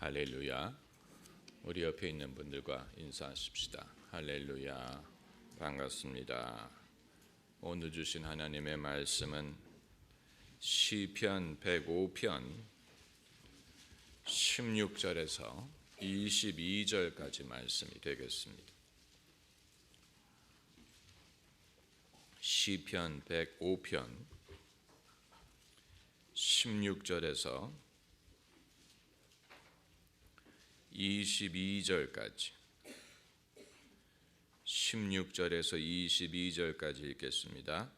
할렐루야. 우리 옆에 있는 분들과 인사하십시다. 할렐루야. 반갑습니다. 오늘 주신 하나님의 말씀은 시편 105편 16절에서 22절까지 말씀이 되겠습니다. 시편 105편 16절에서 22절까지 16절에서 22절까지 읽겠습니다.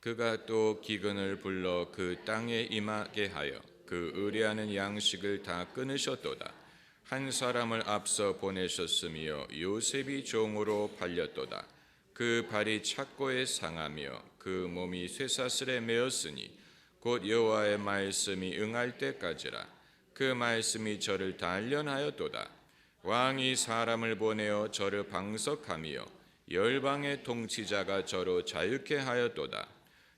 그가 또 기근을 불러 그 땅에 임하게 하여 그 의뢰하는 양식을 다 끊으셨도다. 한 사람을 앞서 보내셨으며 요셉이 종으로 팔렸도다. 그 발이 착고에 상하며 그 몸이 쇠사슬에 매었으니 곧 여호와의 말씀이 응할 때까지라. 그 말씀이 저를 단련하였도다. 왕이 사람을 보내어 저를 방석하며 열방의 통치자가 저로 자유케 하였도다.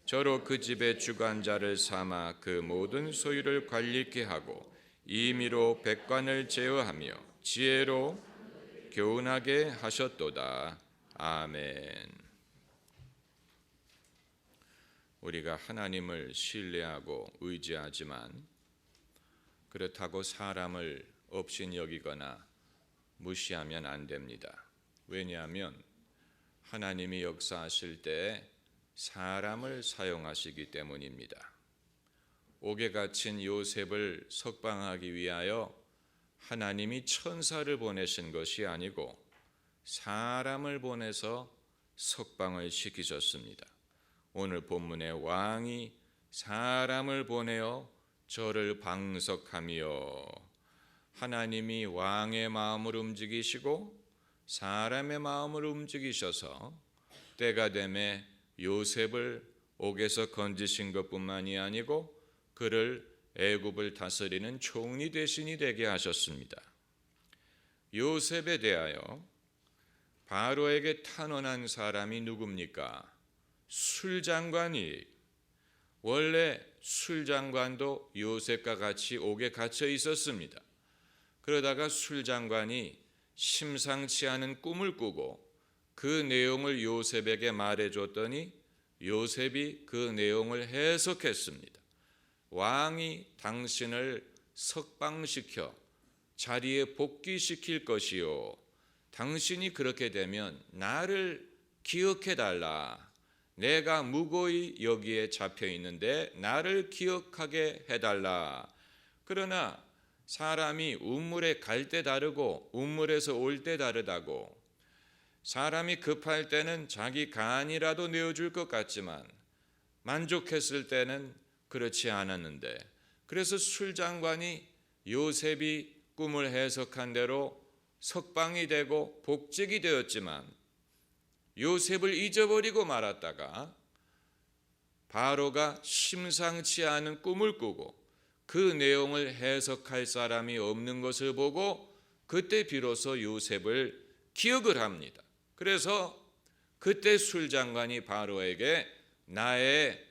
저로 그 집의 주관자를 삼아 그 모든 소유를 관리케 하고 임의로 백관을 제어하며 지혜로 교훈하게 하셨도다. 아멘. 우리가 하나님을 신뢰하고 의지하지만 그렇다고 사람을 없인 여기거나 무시하면 안 됩니다. 왜냐하면 하나님이 역사하실 때 사람을 사용하시기 때문입니다. 옥에 갇힌 요셉을 석방하기 위하여 하나님이 천사를 보내신 것이 아니고 사람을 보내서 석방을 시키셨습니다. 오늘 본문의 왕이 사람을 보내어 저를 방석하며 하나님이 왕의 마음을 움직이시고 사람의 마음을 움직이셔서 때가 되매 요셉을 옥에서 건지신 것뿐만이 아니고 그를 애굽을 다스리는 총리 대신이 되게 하셨습니다. 요셉에 대하여 바로에게 탄원한 사람이 누굽니까? 술장관이 원래 술장관도 요셉과 같이 옥에 갇혀 있었습니다. 그러다가 술장관이 심상치 않은 꿈을 꾸고 그 내용을 요셉에게 말해 줬더니 요셉이 그 내용을 해석했습니다. 왕이 당신을 석방시켜 자리에 복귀시킬 것이요. 당신이 그렇게 되면 나를 기억해 달라. 내가 무고히 여기에 잡혀 있는데 나를 기억하게 해달라. 그러나 사람이 우물에 갈 때 다르고 우물에서 올 때 다르다고 사람이 급할 때는 자기 간이라도 내어줄 것 같지만 만족했을 때는 그렇지 않았는데 그래서 술장관이 요셉이 꿈을 해석한 대로 석방이 되고 복직이 되었지만 요셉을 잊어버리고 말았다가 바로가 심상치 않은 꿈을 꾸고 그 내용을 해석할 사람이 없는 것을 보고 그때 비로소 요셉을 기억을 합니다. 그래서 그때 술장관이 바로에게 나의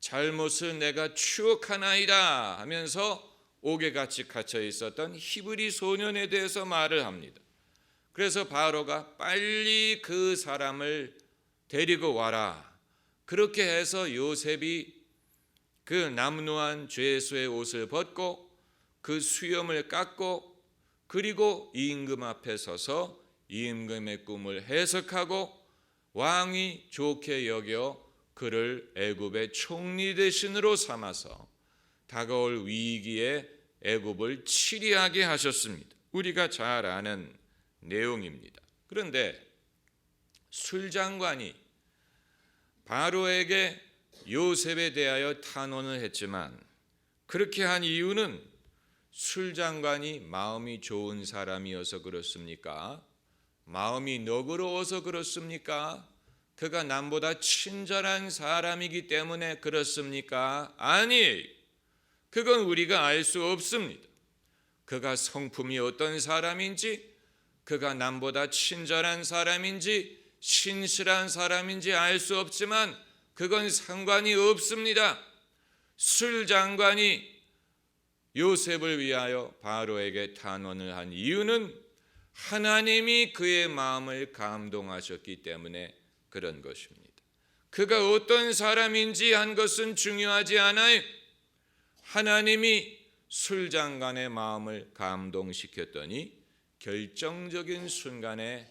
잘못을 내가 추억하나이다 하면서 옥에 같이 갇혀 있었던 히브리 소년에 대해서 말을 합니다. 그래서 바로가 빨리 그 사람을 데리고 와라. 그렇게 해서 요셉이 그 남루한 죄수의 옷을 벗고 그 수염을 깎고 그리고 임금 앞에 서서 임금의 꿈을 해석하고 왕이 좋게 여겨 그를 애굽의 총리 대신으로 삼아서 다가올 위기에 애굽을 치리하게 하셨습니다. 우리가 잘 아는 내용입니다. 그런데 술장관이 바로에게 요셉에 대하여 탄원을 했지만 그렇게 한 이유는 술장관이 마음이 좋은 사람이어서 그렇습니까? 마음이 너그러워서 그렇습니까? 그가 남보다 친절한 사람이기 때문에 그렇습니까? 아니, 그건 우리가 알 수 없습니다. 그가 성품이 어떤 사람인지, 그가 남보다 친절한 사람인지, 신실한 사람인지 알 수 없지만, 그건 상관이 없습니다. 술 장관이 요셉을 위하여 바로에게 탄원을 한 이유는 하나님이 그의 마음을 감동하셨기 때문에 그런 것입니다. 그가 어떤 사람인지 한 것은 중요하지 않아요. 하나님이 술장관의 마음을 감동시켰더니 결정적인 순간에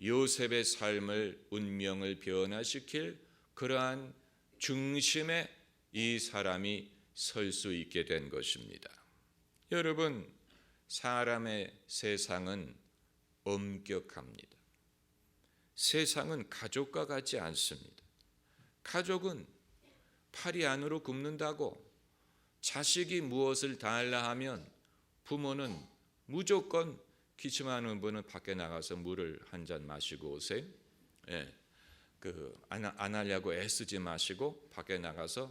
요셉의 삶을 운명을 변화시킬 그러한 중심에 이 사람이 설 수 있게 된 것입니다. 여러분, 사람의 세상은 엄격합니다. 세상은 가족과 같지 않습니다. 가족은 팔이 안으로 굽는다고 자식이 무엇을 달라 하면 부모는 무조건 기침하는 분은 밖에 나가서 물을 한 잔 마시고 오세요. 예, 그안 안 하려고 애쓰지 마시고 밖에 나가서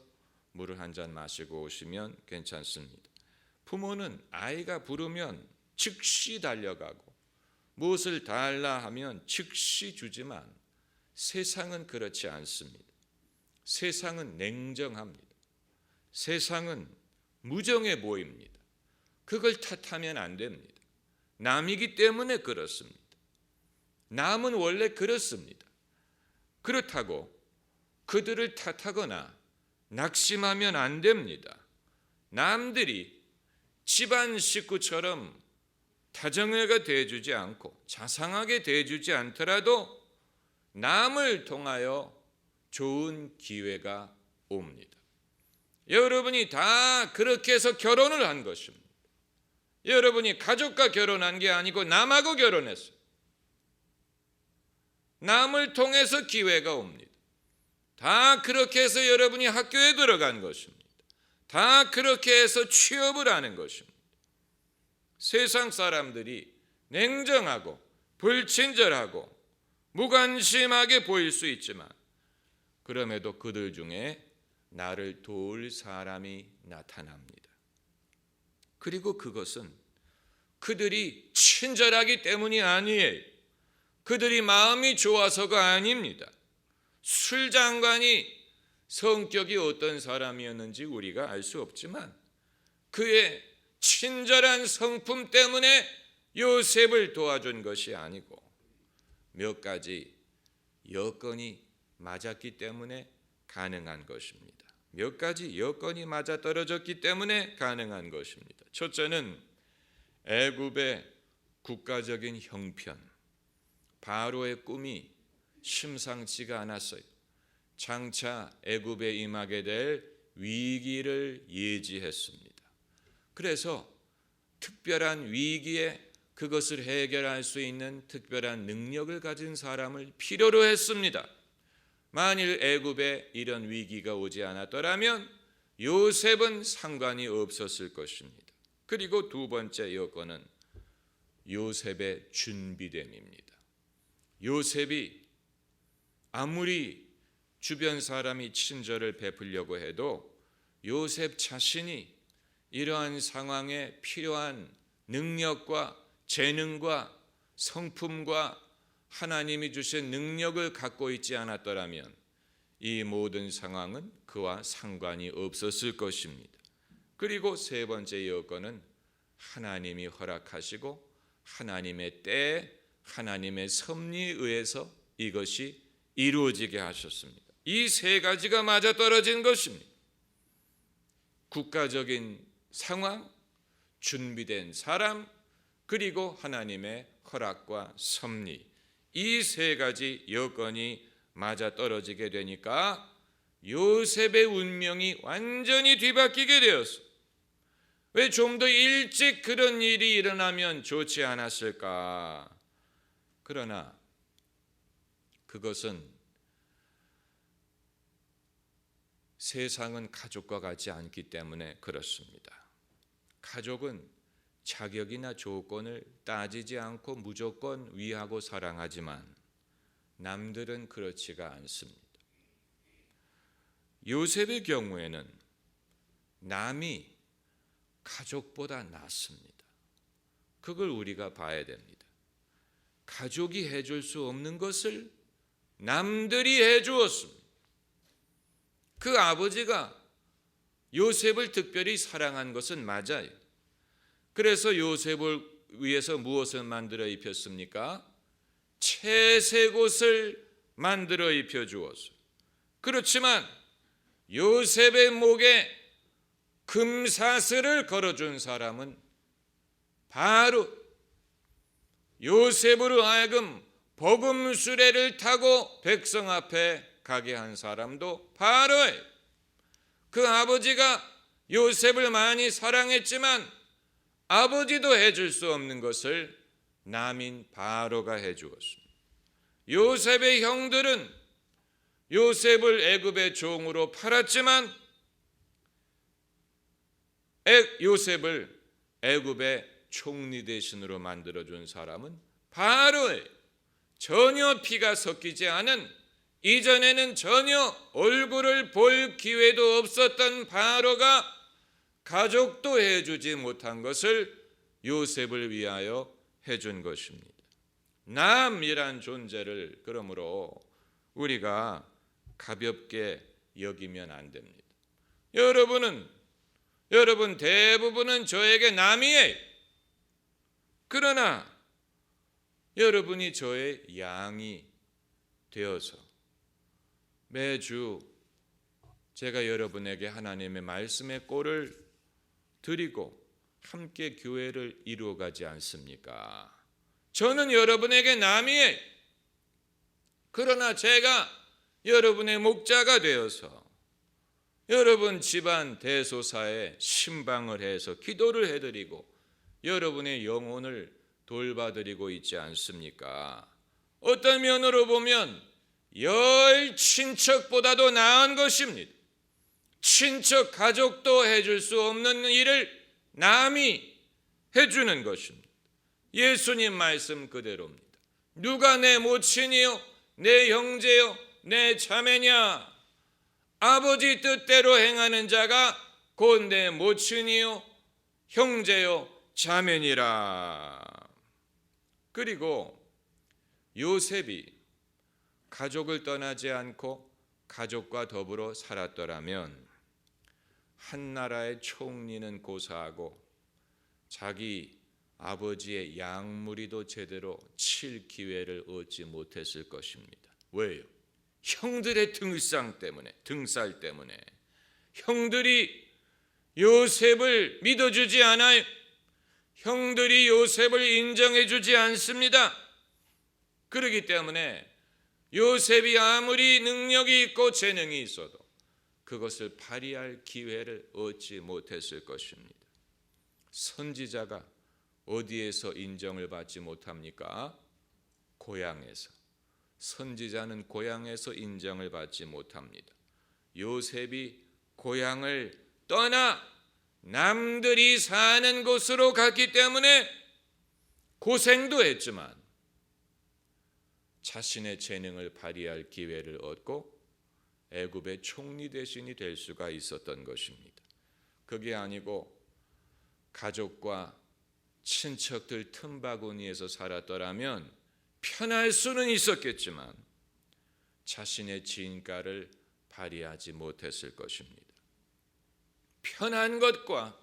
물을 한 잔 마시고 오시면 괜찮습니다. 부모는 아이가 부르면 즉시 달려가고 무엇을 달라 하면 즉시 주지만 세상은 그렇지 않습니다. 세상은 냉정합니다. 세상은 무정해 보입니다. 그걸 탓하면 안 됩니다. 남이기 때문에 그렇습니다. 남은 원래 그렇습니다. 그렇다고 그들을 탓하거나 낙심하면 안 됩니다. 남들이 집안 식구처럼 다정하게 대해주지 않고 자상하게 대해주지 않더라도 남을 통하여 좋은 기회가 옵니다. 여러분이 다 그렇게 해서 결혼을 한 것입니다. 여러분이 가족과 결혼한 게 아니고 남하고 결혼했어요. 남을 통해서 기회가 옵니다. 다 그렇게 해서 여러분이 학교에 들어간 것입니다. 다 그렇게 해서 취업을 하는 것입니다. 세상 사람들이 냉정하고 불친절하고 무관심하게 보일 수 있지만 그럼에도 그들 중에 나를 도울 사람이 나타납니다. 그리고 그것은 그들이 친절하기 때문이 아니에요. 그들이 마음이 좋아서가 아닙니다. 술장관이 성격이 어떤 사람이었는지 우리가 알 수 없지만 그의 친절한 성품 때문에 요셉을 도와준 것이 아니고 몇 가지 여건이 맞았기 때문에 가능한 것입니다. 몇 가지 여건이 맞아 떨어졌기 때문에 가능한 것입니다. 첫째는 애굽의 국가적인 형편, 바로의 꿈이 심상치가 않았어요. 장차 애굽에 임하게 될 위기를 예지했습니다. 그래서 특별한 위기에 그것을 해결할 수 있는 특별한 능력을 가진 사람을 필요로 했습니다. 만일 애굽에 이런 위기가 오지 않았더라면 요셉은 상관이 없었을 것입니다. 그리고 두 번째 여건은 요셉의 준비됨입니다. 요셉이 아무리 주변 사람이 친절을 베풀려고 해도 요셉 자신이 이러한 상황에 필요한 능력과 재능과 성품과 하나님이 주신 능력을 갖고 있지 않았더라면 이 모든 상황은 그와 상관이 없었을 것입니다. 그리고 세 번째 여건은 하나님이 허락하시고 하나님의 때 하나님의 섭리에 의해서 이것이 이루어지게 하셨습니다. 이 세 가지가 맞아 떨어진 것입니다. 국가적인 상황, 준비된 사람, 그리고 하나님의 허락과 섭리. 이 세 가지 여건이 맞아 떨어지게 되니까 요셉의 운명이 완전히 뒤바뀌게 되었어. 왜 좀 더 일찍 그런 일이 일어나면 좋지 않았을까? 그러나 그것은 세상은 가족과 같지 않기 때문에 그렇습니다. 가족은 자격이나 조건을 따지지 않고 무조건 위하고 사랑하지만 남들은 그렇지가 않습니다. 요셉의 경우에는 남이 가족보다 낫습니다. 그걸 우리가 봐야 됩니다. 가족이 해줄 수 없는 것을 남들이 해주었습니다. 그 아버지가 요셉을 특별히 사랑한 것은 맞아요. 그래서 요셉을 위해서 무엇을 만들어 입혔습니까? 채색 옷을 만들어 입혀 주었어. 그렇지만 요셉의 목에 금사슬을 걸어준 사람은 바로 요셉으로 하여금 복음 수레를 타고 백성 앞에 가게 한 사람도 바로예요. 그 아버지가 요셉을 많이 사랑했지만 아버지도 해줄 수 없는 것을 남인 바로가 해주었습니다. 요셉의 형들은 요셉을 애굽의 종으로 팔았지만 애- 요셉을 애굽의 총리 대신으로 만들어 준 사람은 바로예요. 전혀 피가 섞이지 않은 이전에는 전혀 얼굴을 볼 기회도 없었던 바로가 가족도 해주지 못한 것을 요셉을 위하여 해준 것입니다. 남이란 존재를 그러므로 우리가 가볍게 여기면 안 됩니다. 여러분은 여러분 대부분은 저에게 남이에요. 그러나 여러분이 저의 양이 되어서 매주 제가 여러분에게 하나님의 말씀의 꼴을 드리고 함께 교회를 이루어가지 않습니까? 저는 여러분에게 남이에요. 그러나 제가 여러분의 목자가 되어서 여러분 집안 대소사에 신방을 해서 기도를 해드리고 여러분의 영혼을 돌봐드리고 있지 않습니까? 어떤 면으로 보면 열 친척보다도 나은 것입니다. 친척 가족도 해줄 수 없는 일을 남이 해주는 것입니다. 예수님 말씀 그대로입니다. 누가 내 모친이요, 내 형제요, 내 자매냐? 아버지 뜻대로 행하는 자가 곧 내 모친이요, 형제요, 자매니라. 그리고 요셉이 가족을 떠나지 않고 가족과 더불어 살았더라면 한 나라의 총리는 고사하고 자기 아버지의 양무리도 제대로 칠 기회를 얻지 못했을 것입니다. 왜요? 형들의 등상 때문에, 등살 때문에 형들이 요셉을 믿어주지 않아요. 형들이 요셉을 인정해주지 않습니다. 그렇기 때문에 요셉이 아무리 능력이 있고 재능이 있어도 그것을 발휘할 기회를 얻지 못했을 것입니다. 선지자가 어디에서 인정을 받지 못합니까? 고향에서. 선지자는 고향에서 인정을 받지 못합니다. 요셉이 고향을 떠나 남들이 사는 곳으로 갔기 때문에 고생도 했지만 자신의 재능을 발휘할 기회를 얻고 애굽의 총리 대신이 될 수가 있었던 것입니다. 그게 아니고 가족과 친척들 틈바구니에서 살았더라면 편할 수는 있었겠지만 자신의 진가를 발휘하지 못했을 것입니다. 편한 것과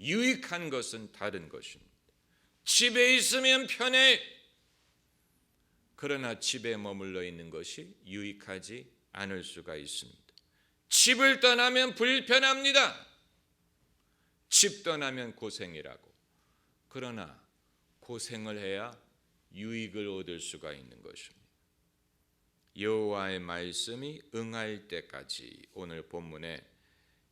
유익한 것은 다른 것입니다. 집에 있으면 편해. 그러나 집에 머물러 있는 것이 유익하지 않을 수가 있습니다. 집을 떠나면 불편합니다. 집 떠나면 고생이라고. 그러나 고생을 해야 유익을 얻을 수가 있는 것입니다. 여호와의 말씀이 응할 때까지 오늘 본문에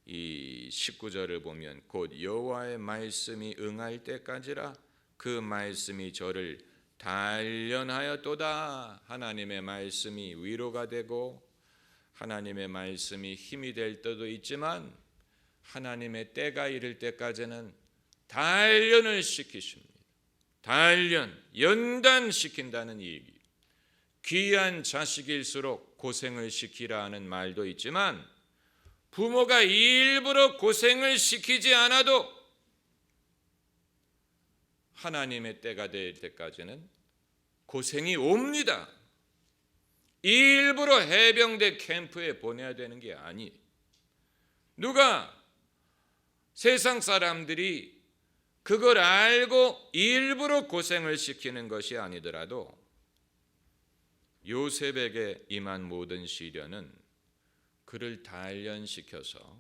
이 19절을 보면 곧 여호와의 말씀이 응할 때까지라 그 말씀이 저를 단련하였도다 하나님의 말씀이 위로가 되고 하나님의 말씀이 힘이 될 때도 있지만 하나님의 때가 이를 때까지는 단련을 시키십니다. 단련, 연단시킨다는 얘기. 귀한 자식일수록 고생을 시키라 하는 말도 있지만 부모가 일부러 고생을 시키지 않아도 하나님의 때가 될 때까지는 고생이 옵니다. 일부러 해병대 캠프에 보내야 되는 게 아니. 누가 세상 사람들이 그걸 알고 일부러 고생을 시키는 것이 아니더라도 요셉에게 임한 모든 시련은 그를 단련시켜서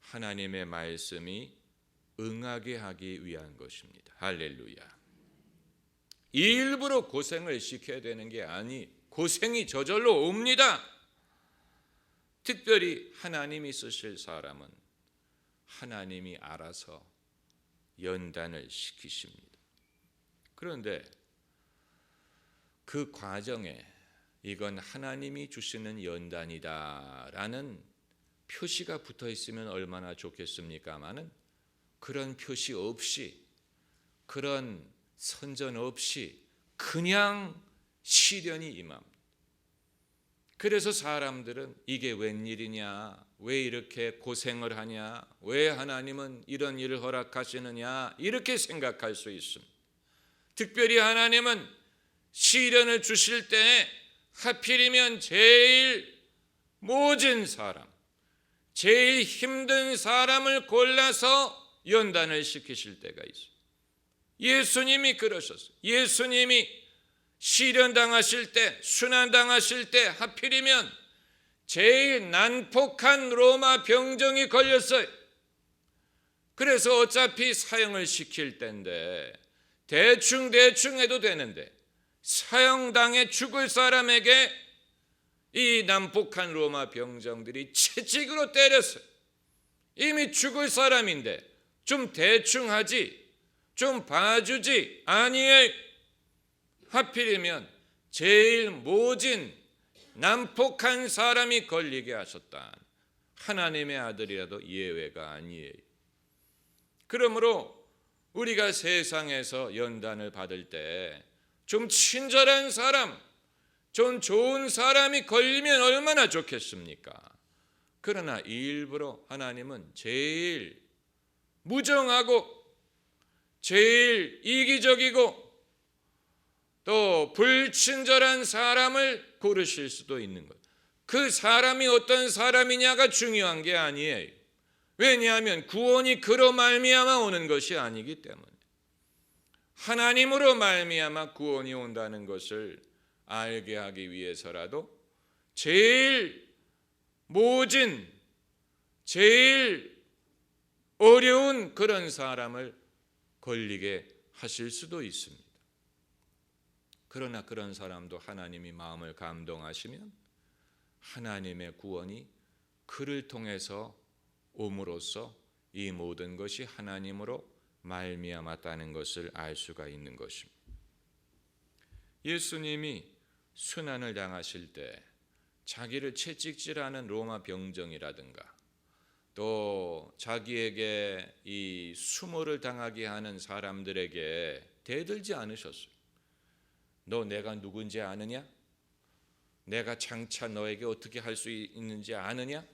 하나님의 말씀이 응하게 하기 위한 것입니다. 할렐루야. 일부러 고생을 시켜야 되는 게 아니 고생이 저절로 옵니다. 특별히 하나님이 쓰실 사람은 하나님이 알아서 연단을 시키십니다. 그런데 그 과정에 이건 하나님이 주시는 연단이다라는 표시가 붙어 있으면 얼마나 좋겠습니까마는 그런 표시 없이 그런 선전 없이 그냥 시련이 임합니다. 그래서 사람들은 이게 웬일이냐? 왜 이렇게 고생을 하냐? 왜 하나님은 이런 일을 허락하시느냐? 이렇게 생각할 수 있습니다. 특별히 하나님은 시련을 주실 때 하필이면 제일 모진 사람, 제일 힘든 사람을 골라서 연단을 시키실 때가 있어요. 예수님이 그러셨어요. 예수님이 시련 당하실 때, 순환 당하실 때 하필이면 제일 난폭한 로마 병정이 걸렸어요. 그래서 어차피 사형을 시킬 때인데 대충 대충 해도 되는데 사형당해 죽을 사람에게 이 난폭한 로마 병정들이 채찍으로 때렸어요. 이미 죽을 사람인데 좀 대충 하지, 좀 봐주지 아니에요. 하필이면 제일 모진 난폭한 사람이 걸리게 하셨다. 하나님의 아들이라도 예외가 아니에요. 그러므로 우리가 세상에서 연단을 받을 때 좀 친절한 사람, 좀 좋은 사람이 걸리면 얼마나 좋겠습니까? 그러나 일부러 하나님은 제일 무정하고 제일 이기적이고 또 불친절한 사람을 고르실 수도 있는 것. 그 사람이 어떤 사람이냐가 중요한 게 아니에요. 왜냐하면 구원이 그로 말미암아 오는 것이 아니기 때문에 하나님으로 말미암아 구원이 온다는 것을 알게 하기 위해서라도 제일 모진 제일 어려운 그런 사람을 걸리게 하실 수도 있습니다. 그러나 그런 사람도 하나님이 마음을 감동하시면 하나님의 구원이 그를 통해서 옴으로써 이 모든 것이 하나님으로 말미암았다는 것을 알 수가 있는 것입니다. 예수님이 순환을 당하실 때 자기를 채찍질하는 로마 병정이라든가 또 자기에게 이 수모를 당하게 하는 사람들에게 대들지 않으셨어요. 너 내가 누군지 아느냐? 내가 장차 너에게 어떻게 할 수 있는지 아느냐?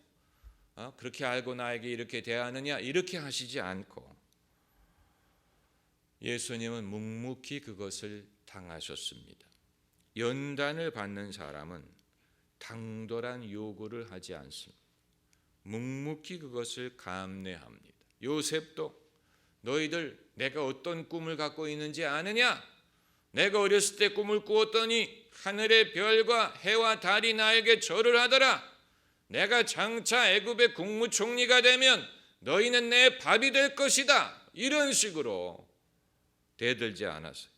어? 그렇게 알고 나에게 이렇게 대하느냐? 이렇게 하시지 않고 예수님은 묵묵히 그것을 당하셨습니다. 연단을 받는 사람은 당돌한 요구를 하지 않습니다. 묵묵히 그것을 감내합니다. 요셉도 너희들 내가 어떤 꿈을 갖고 있는지 아느냐? 내가 어렸을 때 꿈을 꾸었더니 하늘의 별과 해와 달이 나에게 절을 하더라. 내가 장차 애굽의 국무총리가 되면 너희는 내 밥이 될 것이다. 이런 식으로 대들지 않았어요.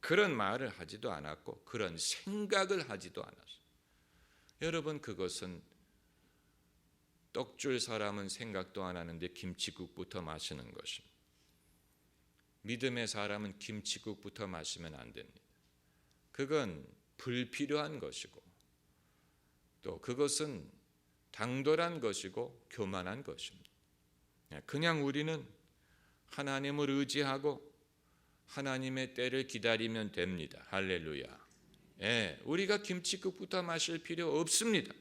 그런 말을 하지도 않았고 그런 생각을 하지도 않았어요. 여러분 그것은 떡줄 사람은 생각도 안 하는데 김치국부터 마시는 것입니다. 믿음의 사람은 김치국부터 마시면 안 됩니다. 그건 불필요한 것이고 또 그것은 당돌한 것이고 교만한 것입니다. 그냥 우리는 하나님을 의지하고 하나님의 때를 기다리면 됩니다. 할렐루야. 예, 우리가 김치국부터 마실 필요 없습니다.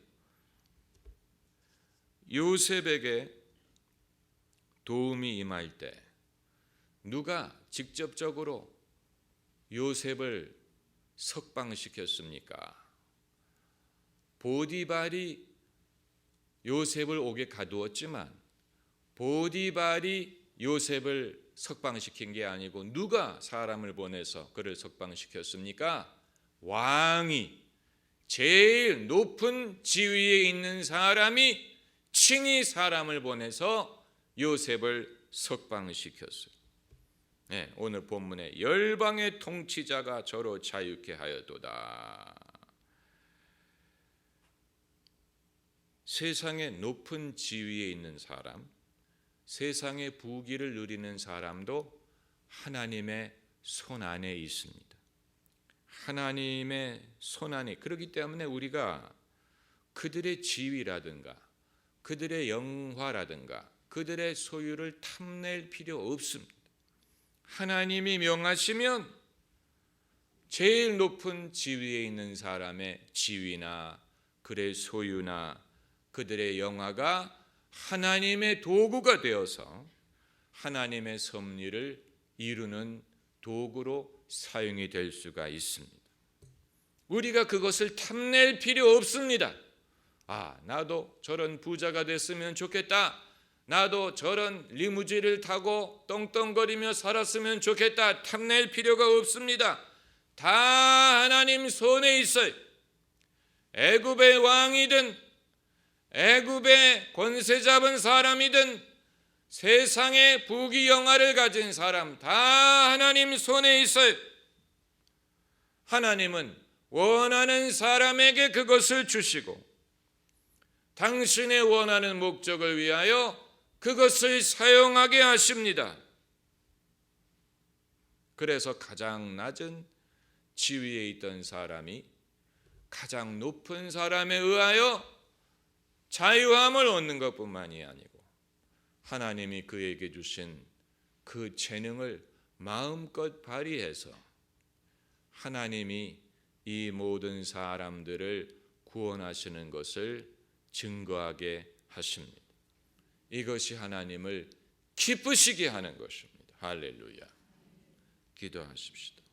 요셉에게 도움이 임할 때 누가 직접적으로 요셉을 석방시켰습니까? 보디발이 요셉을 옥에 가두었지만 보디발이 요셉을 석방시킨 게 아니고 누가 사람을 보내서 그를 석방시켰습니까? 왕이 제일 높은 지위에 있는 사람이 친히 사람을 보내서 요셉을 석방시켰어요. 네, 오늘 본문에 열방의 통치자가 저로 자유케 하여도다. 세상의 높은 지위에 있는 사람, 세상의 부귀를 누리는 사람도 하나님의 손 안에 있습니다. 하나님의 손 안에 그렇기 때문에 우리가 그들의 지위라든가 그들의 영화라든가 그들의 소유를 탐낼 필요 없습니다. 하나님이 명하시면 제일 높은 지위에 있는 사람의 지위나 그의 소유나 그들의 영화가 하나님의 도구가 되어서 하나님의 섭리를 이루는 도구로 사용이 될 수가 있습니다. 우리가 그것을 탐낼 필요 없습니다. 아, 나도 저런 부자가 됐으면 좋겠다. 나도 저런 리무진을 타고 떵떵거리며 살았으면 좋겠다. 탐낼 필요가 없습니다. 다 하나님 손에 있어요. 애굽의 왕이든 애굽의 권세 잡은 사람이든 세상의 부귀 영화를 가진 사람 다 하나님 손에 있어요. 하나님은 원하는 사람에게 그것을 주시고 당신의 원하는 목적을 위하여 그것을 사용하게 하십니다. 그래서 가장 낮은 지위에 있던 사람이 가장 높은 사람에 의하여 자유함을 얻는 것뿐만이 아니고 하나님이 그에게 주신 그 재능을 마음껏 발휘해서 하나님이 이 모든 사람들을 구원하시는 것을 증거하게 하십니다. 이것이 하나님을 기쁘시게 하는 것입니다. 할렐루야. 기도하십시다.